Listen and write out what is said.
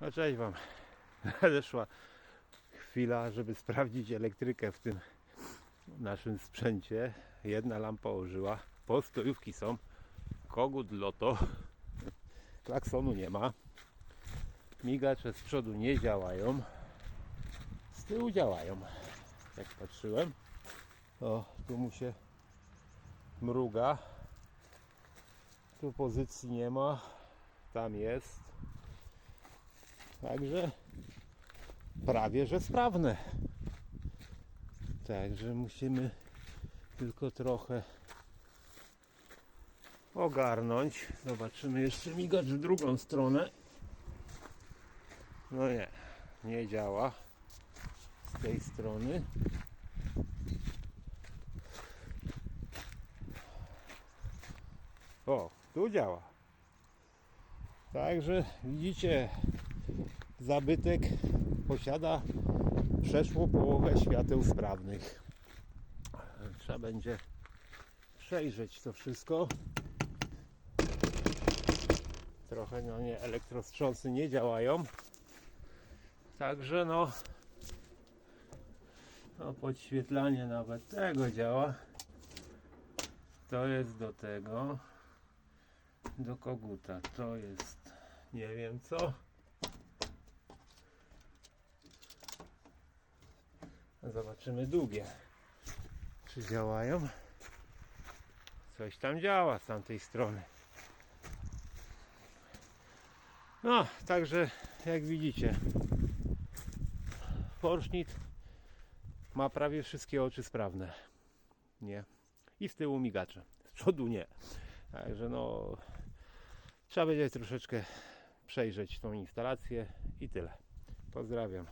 No cześć Wam. Nadeszła chwila, żeby sprawdzić elektrykę w tym naszym sprzęcie. Jedna lampa ożyła, postojówki są, kogut loto, klaksonu nie ma, migacze z przodu nie działają, z tyłu działają, jak patrzyłem. O, tu mu się mruga, tu pozycji nie ma, tam jest. Także prawie że sprawne. Także musimy tylko trochę ogarnąć. Zobaczymy jeszcze migacz w drugą stronę. No nie, nie działa z tej strony. O, tu działa. Także widzicie, zabytek posiada przeszło połowę świateł sprawnych. Trzeba będzie przejrzeć to wszystko. Trochę no nie, elektrostrząsy nie działają. Także no, no podświetlanie nawet tego działa. To jest do tego do koguta. To jest nie wiem co. Zobaczymy długie. Czy działają? Coś tam działa z tamtej strony. No, także jak widzicie, Forschnitt ma prawie wszystkie oczy sprawne. Nie. I z tyłu migacze. Z przodu nie. Także no, trzeba będzie troszeczkę przejrzeć tą instalację i tyle. Pozdrawiam.